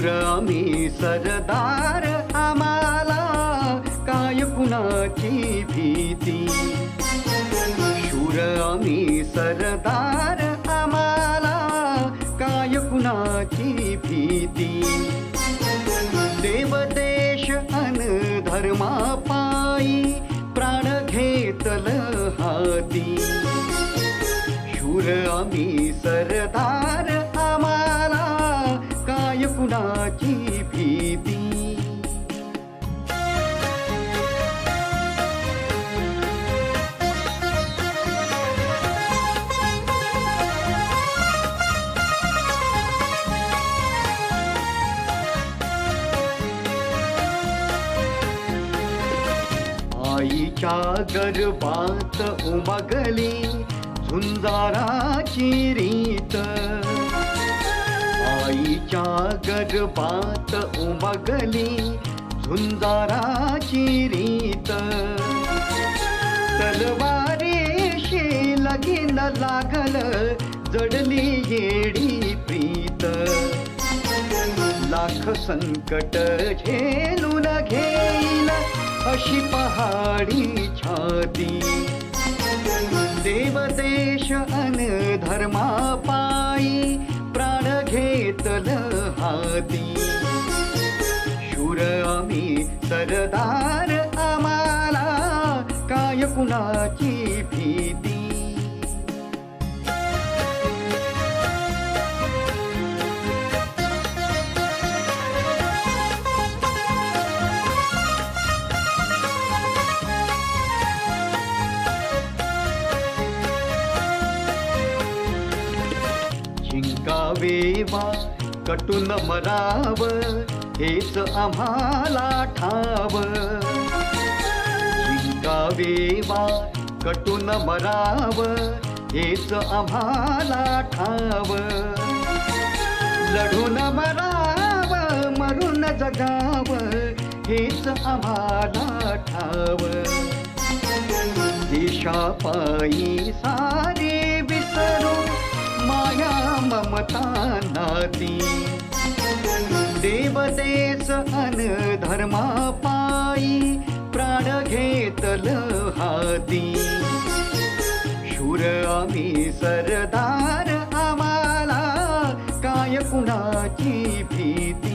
शूर आम्ही सरदार आम्हाला काय कुणाची भीती? शूर आम्ही सरदार आम्हाला काय कुणाची भीती? देवदेश अन धर्मा पायी प्राण घेतल हाती. शूर आम्ही सरदार आईच्या गर्भात उमगली झुंजाराची रीत. आईच्या गर्भात उमगली झुंजाराची रीत. तलवारीशी लगीन लागल जडली येडी प्रीत. लाख संकट झेलू अशी पहाडी छाती. देवदेश अन धर्मा पायी प्राण घेतल हाती. शूर आम्ही सरदार आम्हाला काय कुणाची भीती? जिंकावे कटून मराव हेच आम्हाला ठाव. जिंकावे वा कटून मराव हेच आम्हाला ठाव. लढून मराव मरून जगाव हेच आम्हाला ठाव. देशापायी सारे विसरू माया ममता नाती देवदेश अन धर्मा पायी प्राण घेतल हाती. शूर आम्ही सरदार आम्हाला काय कुणाची भीती?